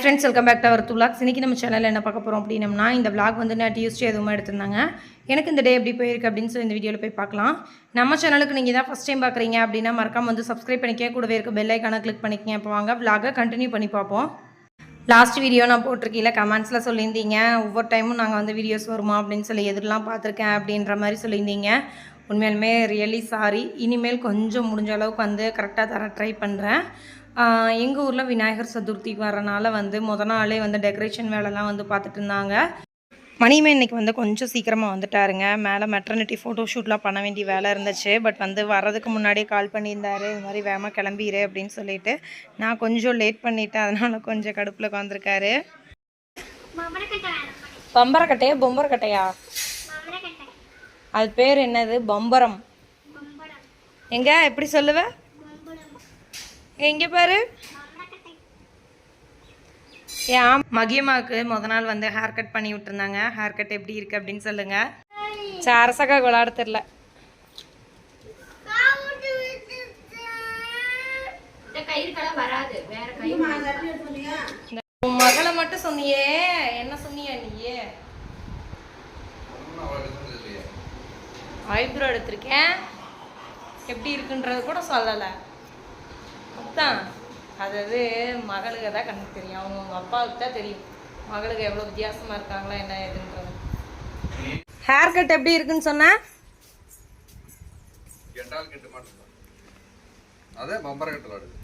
Hi friends welcome back to our two vlogs இன்றைக்கி நம்ம சேனலில் என்ன பார்க்க போகிறோம் அப்படின்னம்னா இந்த விளாக் வந்து நான் டியூஸ்டே எதுவுமே எடுத்திருந்தாங்க. எனக்கு இந்த டே எப்படி போயிருக்கு அப்படின்னு சொல்லி இந்த வீடியோவில் போய் பார்க்கலாம். நம்ம சேனலுக்கு நீங்கள் தான் ஃபஸ்ட் டைம் பார்க்குறீங்க அப்படின்னா மறக்காம வந்து சப்ஸ்கிரைப் பண்ணிக்க கூடவே இருக்க பெல் ஐக்கானை கிளிக் பண்ணிக்கங்க. இப்போ வாங்க விளாகை கண்டினியூ பண்ணி பார்ப்போம். லாஸ்ட் வீடியோ நான் போட்டிருக்கீங்கள கமெண்ட்ஸில் சொல்லியிருந்தீங்க. ஒவ்வொரு டைமும் நாங்கள் வந்து வீடியோஸ் வருமா அப்படின்னு சொல்லி எதிரெலாம் பார்த்துருக்கேன் அப்படின்ற மாதிரி சொல்லியிருந்தீங்க. உண்மையாலுமே ரியலி சாரி இனிமேல் கொஞ்சம் முடிஞ்ச அளவுக்கு வந்து கரெக்டாக தர ட்ரை பண்ணுறேன் எங்கள் ஊரில் விநாயகர் சதுர்த்திக்கு வரனால வந்து முத நாளே வந்து டெக்கரேஷன் வேலைலாம் வந்து பார்த்துட்டு இருந்தாங்க. மணிமே இன்னைக்கு வந்து கொஞ்சம் சீக்கிரமாக வந்துட்டாருங்க. மேலே மெட்டர்னிட்டி ஃபோட்டோ ஷூட்லாம் பண்ண வேண்டிய வேலை இருந்துச்சு. பட் வந்து வர்றதுக்கு முன்னாடியே கால் பண்ணியிருந்தாரு. இது மாதிரி வேகமாக கிளம்பிடு அப்படின்னு சொல்லிட்டு. நான் கொஞ்சம் லேட் பண்ணிட்டேன். அதனால கொஞ்சம் கடுப்பில் உட்காந்துருக்காரு பம்பரக்கட்டையா பொம்பரக்கட்டையா? அது பேர் என்னது? பம்பரம். எங்க? எப்படி சொல்லுவ? எங்க பாரு? ஏன் மகியமாவுக்கு முத நாள் வந்து ஹேர் கட் பண்ணி விட்டுருந்தாங்க. ஹேர் கட் எப்படி இருக்கு அப்படின்னு சொல்லுங்க. சாரசக்கா விளாட தெரில உன் மகளை மட்டும் சொன்னியே. என்ன சொன்னியா நீயே? ஐப்ரோ எடுத்திருக்கேன். எப்படி இருக்குன்றது கூட சொல்லலை. அதான் அதாவது மகளுக்கு தான் கண்ணுக்கு தெரியும். அவங்க உங்கள் அப்பாவுக்கு தான் தெரியும். மகளுக்கு எவ்வளோ வித்தியாசமாக இருக்காங்களா என்ன ஏதுன்றது. ஹேர் கட் எப்படி இருக்குன்னு அதே பம்பர கட்டு விளாடுது.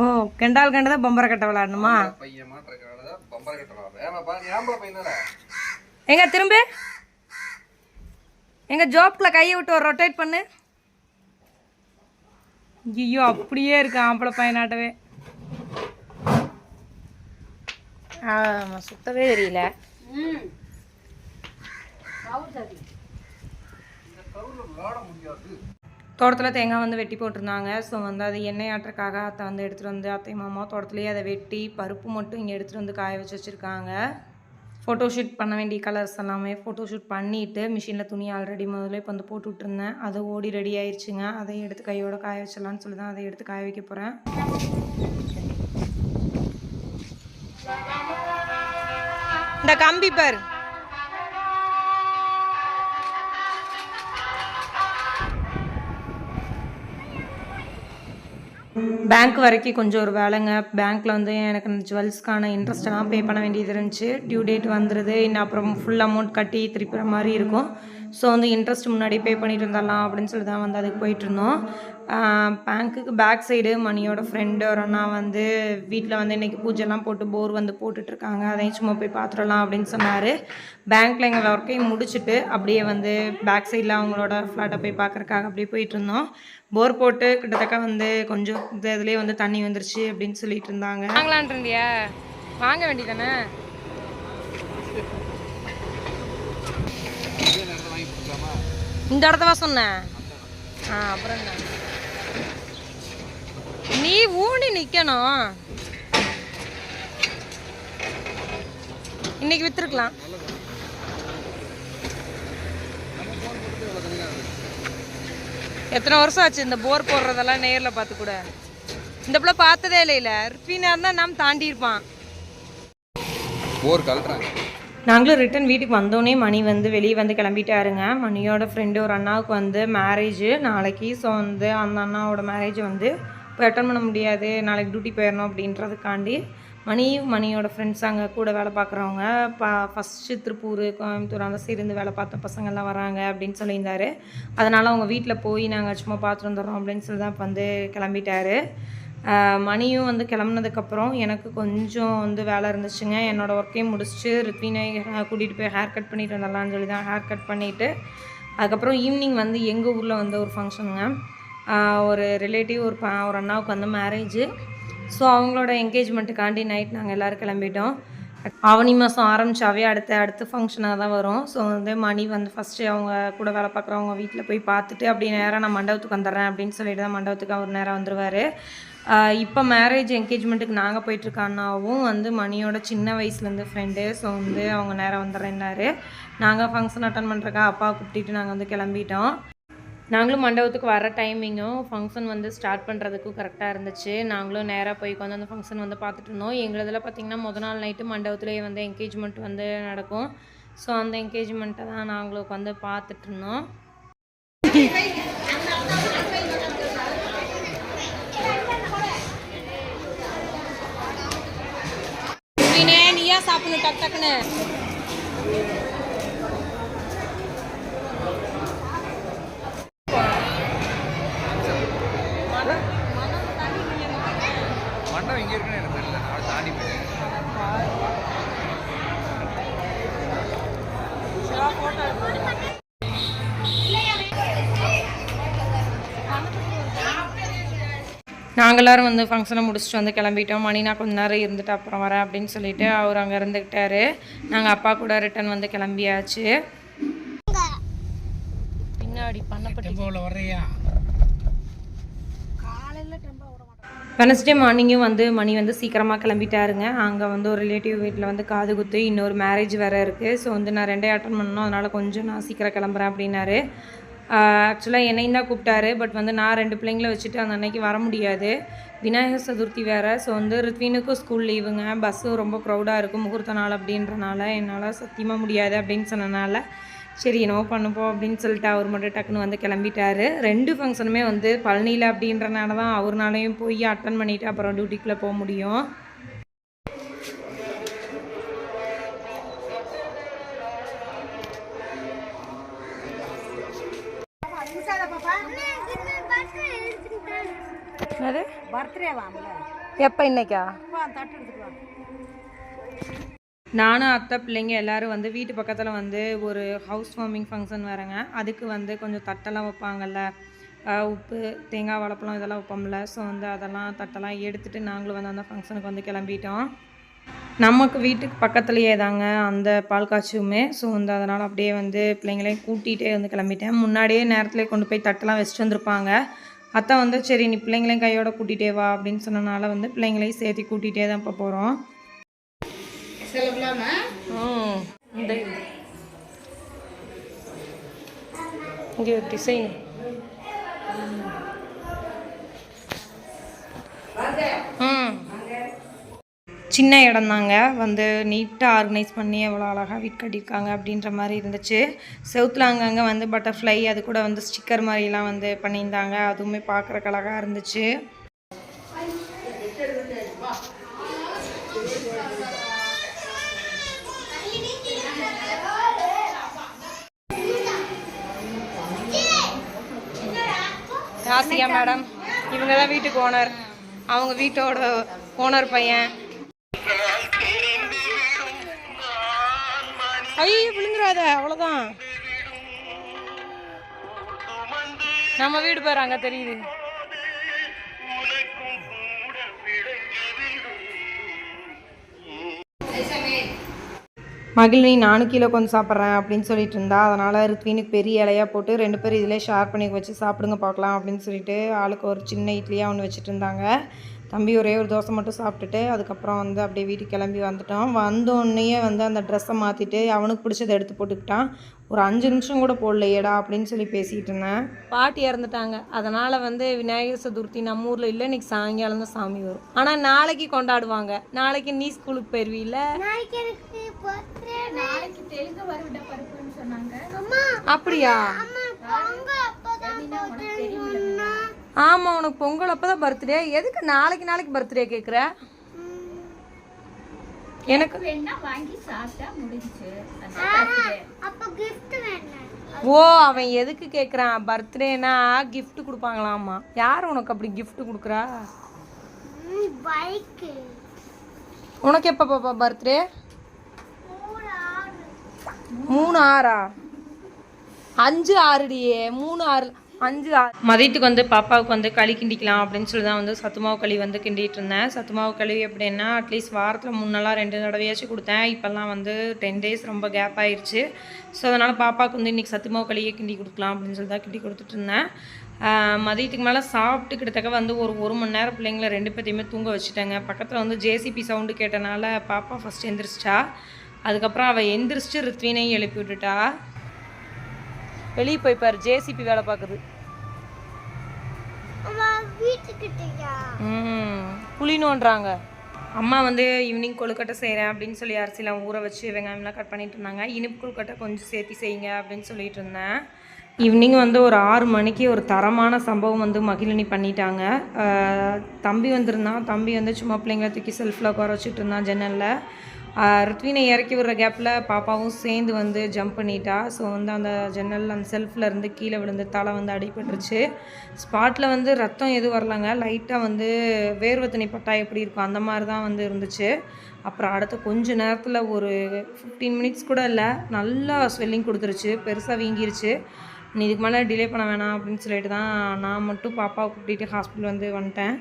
ஓ கெண்டால் கண்டதை பொம்பரை கட்டை விளாடணுமா? பையன் மாட்டுறக்கால பம்பர கட்டு விளாடுது. ஏமா பா ஞாபகம் பையனால எங்க திரும்ப? எங்க ஜோப்ல கையை விட்டு ஒரு ரொட்டேட் பண்ணு. ஐயோ அப்படியே இருக்கு ஆம்பளை பையனாட்டவே. ஆமா சுத்தவே தெரியல. தோட்டத்தில் தேங்காய் வந்து வெட்டி போட்டிருந்தாங்க. ஸோ வந்து அது எண்ணெய் ஆட்டுறக்காக அத்தை வந்து எடுத்துகிட்டு வந்து அத்தை மாமா தோட்டத்துலேயே அதை வெட்டி பருப்பு மட்டும் இங்கே எடுத்துகிட்டு வந்து காய வச்சு வச்சுருக்காங்க. ஃபோட்டோஷூட் பண்ண வேண்டிய கலர்ஸ் எல்லாமே ஃபோட்டோஷூட் பண்ணிவிட்டு மிஷினில் துணி ஆல்ரெடி முதல்ல இப்போ வந்து போட்டு விட்டுருந்தேன். அது ஓடி ரெடி ஆயிடுச்சுங்க அதை எடுத்து கையோட காய வச்சிடலான்னு சொல்லி தான் அதை எடுத்து காய வைக்க போகிறேன் இந்த கம்பி பாரு. பேங்க் வரைக்கும் கொஞ்சம் ஒரு வேலைங்க. பேங்க்கில் வந்து எனக்கு அந்த ஜுவல்ஸ்க்கான இன்ட்ரெஸ்ட் எல்லாம் பே பண்ண வேண்டியது இருந்துச்சு. டியூ டேட் வந்துடுது இன்னும் அப்புறம் ஃபுல் அமௌண்ட் கட்டி திருப்பிற மாதிரி இருக்கும். ஸோ வந்து இன்ட்ரெஸ்ட் முன்னாடி பே பண்ணிட்டு இருந்தரலாம் அப்படின்னு சொல்லி தான் வந்து அதுக்கு போயிட்டு இருந்தோம். பேங்க்குக்கு பேக் சைடு மணியோட ஃப்ரெண்டு ஒரு அண்ணா வந்து வீட்டில் வந்து இன்றைக்கி பூஜைலாம் போட்டு போர் வந்து போட்டுட்ருக்காங்க அதையும் சும்மா போய் பார்த்துடலாம் அப்படின்னு சொன்னார். பேங்க்கில் எங்கள் ஒர்க்கையும் முடிச்சுட்டு அப்படியே வந்து பேக் சைடில் அவங்களோட ஃப்ளாட்டை போய் பார்க்குறக்காக அப்படியே போயிட்டு இருந்தோம். போர் போட்டு கிட்டத்தட்ட வந்து கொஞ்சம் இந்த இதுலேயே வந்து தண்ணி வந்துருச்சு அப்படின்னு சொல்லிட்டு இருந்தாங்க. வாங்கலான் இருந்தியா? வாங்க வேண்டியதானே வாங்கி கொடுக்கலாமா இந்த இடத்தவா சொன்னேன் ஆ அப்புறம் என்ன? நீ ஊனி நிற்கணும் இன்னைக்கு வித்துருக்கலாம். எத்தனை வருஷம் ஆச்சு இந்த போர் போடுறதெல்லாம் நேரில் பார்த்து கூட? இந்த பிள்ளை பார்த்ததே இல்லையில. ரிஃபினா இருந்தால் நாம் தாண்டி இருப்பான். போர் கழட்டுறாங்க நாங்களும் ரிட்டன் வீட்டுக்கு வந்தோடனே மணி வந்து வெளியே வந்து கிளம்பிட்டாருங்க. மணியோட ஃப்ரெண்டு ஒரு அண்ணாவுக்கு வந்து மேரேஜ் நாளைக்கு ஸோ வந்து அந்த அண்ணாவோட மேரேஜ் வந்து இப்போ அட்டன் பண்ண முடியாது. நாளைக்கு டியூட்டி போயிடணும் அப்படின்றதுக்காண்டி மணி மணியோட ஃப்ரெண்ட்ஸ் அங்கே கூட வேலை பார்க்குறவங்க பா ஃபஸ்ட்டு திருப்பூர் கோயம்புத்தூர் அந்த சைடு வேலை பார்த்த பசங்கள்லாம் வராங்க அப்படின்னு சொல்லியிருந்தாரு. அதனால் அவங்க வீட்டில் போய் நாங்கள் சும்மா பார்த்துட்டு வந்துடுறோம் அப்படின்னு சொல்லி தான் இப்போ வந்து கிளம்பிட்டாரு. மணியும் வந்து கிளம்புனதுக்கப்புறம் எனக்கு கொஞ்சம் வந்து வேலை இருந்துச்சுங்க. என்னோடய ஒர்க்கையும் முடிச்சுட்டு ரித்வினை கூட்டிகிட்டு போய் ஹேர் கட் பண்ணிட்டு வந்துடலான்னு சொல்லி தான் ஹேர் கட் பண்ணிவிட்டு அதுக்கப்புறம் ஈவினிங் வந்து எங்கள் ஊரில் வந்து ஒரு ஃபங்க்ஷனுங்க ஒரு ரிலேட்டிவ் ஒரு ப ஒரு அண்ணாவுக்கு வந்து மேரேஜு ஸோ அவங்களோட என்கேஜ்மெண்ட்டுக்காண்டி நைட் நாங்கள் எல்லோரும் கிளம்பிட்டோம். ஆவணி மாதம் ஆரம்பித்தாவே அடுத்த அடுத்த ஃபங்க்ஷனாக தான் வரும். ஸோ வந்து மணி வந்து ஃபஸ்ட்டு அவங்க கூட வேலை பார்க்குறவங்க வீட்டில் போய் பார்த்துட்டு அப்படியே நேராக நான் மண்டபத்துக்கு வந்துடுறேன் அப்படின்னு சொல்லிட்டு தான் மண்டபத்துக்கு அவர் நேராக வந்துடுவார் இப்போ மேரேஜ் என்கேஜ்மெண்ட்டுக்கு நாங்கள் போயிட்டுருக்க அண்ணாவும் வந்து மணியோட சின்ன வயசுலேருந்து ஃப்ரெண்டு ஸோ வந்து அவங்க நேராக வந்துடுறேன்னாரு. நாங்கள் ஃபங்க்ஷன் அட்டன் பண்ணுறக்கா அப்பாவை கூப்பிட்டுட்டு நாங்கள் வந்து கிளம்பிட்டோம். நாங்களும் மண்டபத்துக்கு வர டைமிங்கும் ஃபங்க்ஷன் வந்து ஸ்டார்ட் பண்ணுறதுக்கும் கரெக்டாக இருந்துச்சு. நாங்களும் நேராக போய் உட்காந்து அந்த ஃபங்க்ஷன் வந்து பார்த்துட்டு இருந்தோம். எங்களதில் பார்த்திங்கன்னா முத நாள் நைட்டு மண்டபத்துலேயே வந்து என்கேஜ்மெண்ட் வந்து நடக்கும். ஸோ அந்த என்கேஜ்மெண்ட்டை தான் நாங்களும் உட்காந்து பார்த்துட்டு இருந்தோம். நீயா சாப்பிடணும் டக் டக்குன்னு. நாங்கள் எல்லாரும் வந்து ஃபங்க்ஷனை முடிச்சுட்டு வந்து கிளம்பிட்டோம். மணி நான் கொஞ்ச நேரம் இருந்துட்டு அப்புறம் வரேன் அப்படின்னு சொல்லிட்டு அவர் அங்கே இருந்துக்கிட்டாரு நாங்கள் அப்பா கூட ரிட்டர்ன் வந்து கிளம்பியாச்சு. பின்னாடி பண்ணப்பட்டு வெனஸ்டே மார்னிங்கும் வந்து மணி வந்து சீக்கிரமாக கிளம்பிட்டாருங்க. அங்கே வந்து ஒரு ரிலேட்டிவ் வீட்டில் வந்து காது குத்து இன்னொரு மேரேஜ் வேறு இருக்குது ஸோ வந்து நான் ரெண்டே அட்டன் பண்ணணும் அதனால் கொஞ்சம் நான் சீக்கிரம் கிளம்புறேன் அப்படின்னாரு. ஆக்சுவலாக என்னையும் தான் கூப்பிட்டாரு. பட் வந்து நான் ரெண்டு பிள்ளைங்கள வச்சுட்டு அந்த அன்னைக்கு வர முடியாது. விநாயகர் சதுர்த்தி வேறு. ஸோ வந்து ரித்வினுக்கும் ஸ்கூல் லீவுங்க பஸ்ஸும் ரொம்ப க்ரௌடாக இருக்கும் முகூர்த்த நாள் அப்படின்றனால என்னால் சத்தியமாக முடியாது அப்படின்னு சொன்னனால சரி என்னவோ பண்ணுப்போம் அப்படின்னு சொல்லிட்டு அவர் மட்டும் டக்குன்னு வந்து கிளம்பிட்டாரு. ரெண்டு ஃபங்க்ஷனுமே வந்து பழனியில் அப்படின்றனால தான் அவர்னாலையும் போய் அட்டன் பண்ணிவிட்டு அப்புறம் டியூட்டிக்குள்ளே போக முடியும். எப்போ இன்னைக்கா? நானும் அத்தை பிள்ளைங்க எல்லாரும் வந்து வீட்டு பக்கத்தில் வந்து ஒரு ஹவுஸ் வார்மிங் ஃபங்க்ஷன் வரேங்க அதுக்கு வந்து கொஞ்சம் தட்டெல்லாம் வைப்பாங்கல்ல. உப்பு தேங்காய் வாழைப்பழம் இதெல்லாம் வைப்போம்ல. ஸோ வந்து அதெல்லாம் தட்டெல்லாம் எடுத்துகிட்டு நாங்களும் வந்து அந்த ஃபங்க்ஷனுக்கு வந்து கிளம்பிட்டோம். நமக்கு வீட்டுக்கு பக்கத்துலேயே தாங்க அந்த பால் காய்ச்சுமே. ஸோ வந்து அதனால் அப்படியே வந்து பிள்ளைங்களையும் கூட்டிகிட்டே வந்து கிளம்பிட்டேன். முன்னாடியே நேரத்துலேயே கொண்டு போய் தட்டெல்லாம் வச்சுட்டு வந்திருப்பாங்க. அத்தை வந்து சரி நீ பிள்ளைங்களையும் கையோட கூட்டிகிட்டே வா அப்படின்னு சொன்னனால வந்து பிள்ளைங்களையும் சேர்த்து கூட்டிகிட்டே தான் இப்போ போகிறோம் இந்த இங்கே டிசைன். ம். சின்ன இடம்தாங்க வந்து நீட்டாக ஆர்கனைஸ் பண்ணி எவ்வளோ அழகாக வீட் கட்டியிருக்காங்க அப்படின்ற மாதிரி இருந்துச்சு. செவுத்தில் அங்கங்கே வந்து பட்டர்ஃப்ளை அது கூட வந்து ஸ்டிக்கர் மாதிரிலாம் வந்து பண்ணியிருந்தாங்க. அதுவுமே பார்க்குறக்கு அழகாக இருந்துச்சு. ராசியா மேடம் இவங்க தான் வீட்டுக்கு ஓனர் அவங்க வீட்டோட ஓனர் பையன். ஐயோ விழுந்துடாத அவ்வளோதான் நம்ம வீடு பேர் அங்கே தெரியுது. மகிழினி நானும் கீழே கொஞ்சம் சாப்பிட்றேன் அப்படின்னு சொல்லிட்டு இருந்தா. அதனால் ருத்வினுக்கு பெரிய இலையாக போட்டு ரெண்டு பேரும் இதிலே ஷேர் பண்ணி வச்சு சாப்பிடுங்க பார்க்கலாம் அப்படின்னு சொல்லிட்டு ஆளுக்கு ஒரு சின்ன இட்லியாக ஒன்று வச்சுட்டு இருந்தாங்க. தம்பி ஒரே ஒரு தோசை மட்டும் சாப்பிட்டுட்டு அதுக்கப்புறம் வந்து அப்படியே வீட்டுக்கு கிளம்பி வந்துட்டோம். வந்தோடனே வந்து அந்த ட்ரெஸ்ஸை மாற்றிட்டு அவனுக்கு பிடிச்சதை எடுத்து போட்டுக்கிட்டான். ஒரு அஞ்சு நிமிஷம் கூட போடலையேடா அப்படின்னு சொல்லி பேசிகிட்டு இருந்தேன். பாட்டி இறந்துட்டாங்க. அதனால் வந்து விநாயகர் சதுர்த்தி நம்ம ஊரில் இல்லை இன்னைக்கு சாயங்காலம் தான் சாமி வரும். ஆனால் நாளைக்கு கொண்டாடுவாங்க. நாளைக்கு நீ ஸ்கூலுக்கு போயிருவீல்ல? அப்படியா? ஆமாம் உனக்கு பொங்கல் அப்போ தான் பர்த்டே எதுக்கு நாளைக்கு நாளைக்கு பர்த்டே கேட்குற எனக்கு வேணா வாங்கி சாப்பிட்டா. ஓ அவன் எதுக்கு கேட்குறான் பர்த்டேனா gift கொடுப்பாங்களாமா யார் உனக்கு அப்படி gift கொடுக்குறா? உனக்கு எப்போ பாப்பா பர்த்டே மூணு ஆறா? அஞ்சு ஆறுடியே மூணு ஆறு. அஞ்சு மதியத்துக்கு வந்து பாப்பாவுக்கு வந்து களி கிண்டிக்கலாம் அப்படின்னு சொல்லி தான் வந்து சத்துமாவு களி வந்து கிண்டிகிட்டு இருந்தேன். சத்துமாவு களி எப்படின்னா அட்லீஸ்ட் வாரத்தில் முன்னெல்லாம் ரெண்டு தடவையாச்சும் கொடுத்தேன். இப்போல்லாம் வந்து டென் டேஸ் ரொம்ப கேப் ஆயிடுச்சு ஸோ அதனால் பாப்பாவுக்கு வந்து இன்றைக்கி சத்துமாவு களியே கிண்டி கொடுக்கலாம் அப்படின்னு சொல்லி தான் கிண்டி கொடுத்துட்டு இருந்தேன். மதியத்துக்கு மேலே சாப்பிட்டு கிட்டத்தக்க வந்து ஒரு ஒரு மணி நேரம் பிள்ளைங்கள ரெண்டு பேர்த்தையுமே தூங்க வச்சுட்டேங்க. பக்கத்தில் வந்து ஜேசிபி சவுண்டு கேட்டனால பாப்பா ஃபஸ்ட் எந்திரிச்சிட்டா. அதுக்கப்புறம் அவள் எந்திரிச்சிட்டு ரித்வினையும் எழுப்பி விட்டுட்டா. வெளியே போய் ஜேசிபி வேலை பார்க்குது. புளி நோண்டுறாங்க அம்மா வந்து ஈவினிங் கொழுக்கட்டை செய்கிறேன் அப்படின்னு சொல்லி அரிசிலாம் ஊற வச்சு வெங்காயம்லாம் கட் பண்ணிட்டு இருந்தாங்க. இனிப்பு கொழுக்கட்டை கொஞ்சம் சேர்த்து செய்யுங்க அப்படின்னு சொல்லிட்டு இருந்தேன். ஈவினிங் வந்து ஒரு ஆறு மணிக்கு ஒரு தரமான சம்பவம் வந்து மகிழினி பண்ணிட்டாங்க. தம்பி வந்திருந்தான். தம்பி வந்து சும்மா பிள்ளைங்கள தூக்கி செல்ஃபில் உட்கார வச்சுட்டு இருந்தான் ஜன்னலில். ருத்வினை இறக்கி விடுற கேப்பில் பாப்பாவும் சேர்ந்து வந்து ஜம்ப் பண்ணிட்டா. ஸோ வந்து அந்த ஜன்னல் அந்த செல்ஃபில் இருந்து கீழே விழுந்து தலை வந்து அடிபட்டுருச்சு. ஸ்பாட்டில் வந்து ரத்தம் எதுவும் வரலங்க. லைட்டாக வந்து வேர்வை தண்ணி பட்டா எப்படி இருக்கும் அந்த மாதிரி தான் வந்து இருந்துச்சு. அப்புறம் அடுத்த கொஞ்ச நேரத்தில் ஒரு ஃபிஃப்டீன் மினிட்ஸ் கூட இல்லை நல்லா ஸ்வெல்லிங் கொடுத்துருச்சு. பெருசாக வீங்கிருச்சு. நீ இதுக்கு மேலே டிலே பண்ண வேணாம் அப்படின்னு சொல்லிட்டு தான் நான் மட்டும் பாப்பாவை கூட்டிகிட்டு ஹாஸ்பிட்டல் வந்து வந்துட்டேன்.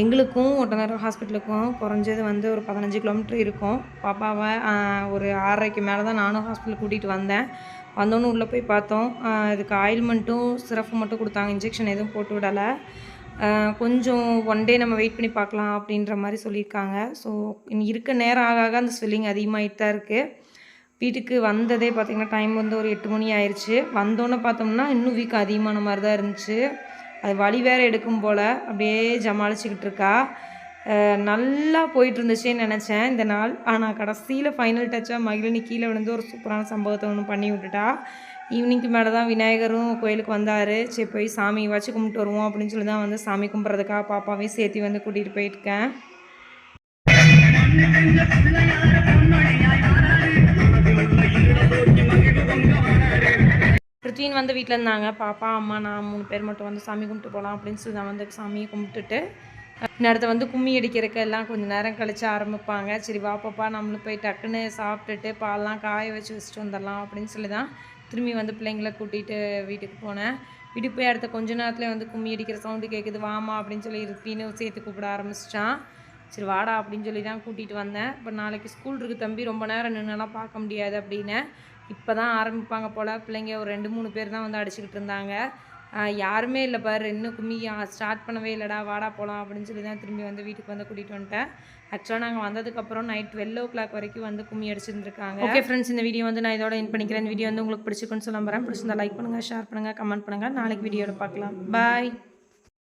எங்களுக்கும் ஒட்டநேரம் ஹாஸ்பிட்டலுக்கும் குறைஞ்சது வந்து ஒரு பதினஞ்சு கிலோமீட்டர் இருக்கும். பாப்பாவை ஒரு ஆறரைக்கு மேலே தான் நானும் ஹாஸ்பிட்டல் கூட்டிகிட்டு வந்தேன். வந்தோன்னு உள்ளே போய் பார்த்தோம். இதுக்கு ஆயில்மெண்ட்டும் சிரப்பு மட்டும் கொடுத்தாங்க. இன்ஜெக்ஷன் எதுவும் போட்டு விடலை. கொஞ்சம் ஒன் டே நம்ம வெயிட் பண்ணி பார்க்கலாம் அப்படின்ற மாதிரி சொல்லியிருக்காங்க. ஸோ இனி இருக்க நேரம் ஆக ஆக அந்த ஸ்வெல்லிங் அதிகமாகிட்டு தான் இருக்குது வீட்டுக்கு வந்ததே பார்த்திங்கன்னா டைம் வந்து ஒரு எட்டு மணி ஆயிடுச்சு வந்தோன்னே பார்த்தோம்னா இன்னும் வீக் அதிகமான மாதிரி தான் இருந்துச்சு. அது வழி வேறு எடுக்கும் போல் அப்படியே ஜமாளிச்சுக்கிட்டு இருக்கா. நல்லா போயிட்டு இருந்துச்சேன்னு நினச்சேன் இந்த நாள். ஆனால் கடைசியில் ஃபைனல் டச்சாக மகிழினி கீழே விழுந்து ஒரு சூப்பரான சம்பவத்தை ஒன்று பண்ணி விட்டுட்டா. ஈவினிங்க்கு மேலே தான் விநாயகரும் கோயிலுக்கு வந்தார். சரி போய் சாமி வச்சு கும்பிட்டு வருவோம் அப்படின்னு சொல்லி தான் வந்து சாமி கும்பிட்றதுக்காக பாப்பாவையும் சேர்த்து வந்து கூட்டிகிட்டு போயிருக்கேன் பிருத்வின் வந்து வீட்டில் இருந்தாங்க. பாப்பா அம்மா நான் மூணு பேர் மட்டும் வந்து சாமி கும்பிட்டு போகலாம் அப்படின்னு சொல்லி நான் வந்து சாமியை கும்பிட்டுட்டு நேரத்தை வந்து கும்மி அடிக்கிறதுக்கு எல்லாம் கொஞ்சம் நேரம் கழித்து ஆரம்பிப்பாங்க. சரி வாப்பப்பா நம்மளும் போய் டக்குன்னு சாப்பிட்டுட்டு பால்லாம் காய வச்சு வச்சுட்டு வந்துடலாம் அப்படின்னு சொல்லி தான் திரும்பி வந்து பிள்ளைங்கள கூட்டிகிட்டு வீட்டுக்கு போனேன். வீட்டுக்கு போய் அடுத்த கொஞ்ச நேரத்தில் வந்து கும்மி அடிக்கிற சவுண்டு கேட்குது வாமா அப்படின்னு சொல்லி இருப்பின்னு சேர்த்து கூப்பிட ஆரம்பிச்சிட்டான். சரி வாடா அப்படின்னு சொல்லி தான் கூட்டிகிட்டு வந்தேன். இப்போ நாளைக்கு ஸ்கூல் இருக்குது தம்பி ரொம்ப நேரம் நின்றுலாம் பார்க்க முடியாது அப்படின்னு இப்போ தான் ஆரம்பிப்பாங்க போல். பிள்ளைங்க ஒரு ரெண்டு மூணு பேர் தான் வந்து அடிச்சுக்கிட்டு இருந்தாங்க. யாருமே இல்லை பாரு. இன்னும் கும்மி ஸ்டார்ட் பண்ணவே இல்லைடா வாடா போகலாம் அப்படின்னு சொல்லி தான் திரும்பி வந்து வீட்டுக்கு வந்து கூட்டிகிட்டு வந்துட்டேன். ஆக்சுவலாக நாங்கள் வந்ததுக்கப்புறம் நைட் டுவெல் ஓ கிளாக் வரைக்கும் வந்து கும்மி அடிச்சிருந்துருக்காங்க. ஓகே ஃப்ரெண்ட்ஸ் இந்த வீடியோ வந்து நான் இதோட இன் பண்ணிக்கிறேன். இந்த வீடியோ வந்து உங்களுக்கு பிடிச்சிருக்குன்னு சொல்ல போகிறேன் பிடிச்சிருந்தா லைக் பண்ணுங்கள் ஷேர் பண்ணுங்கள் கமெண்ட் பண்ணுங்கள் நாளைக்கு வீடியோவில் பார்க்கலாம். பாய்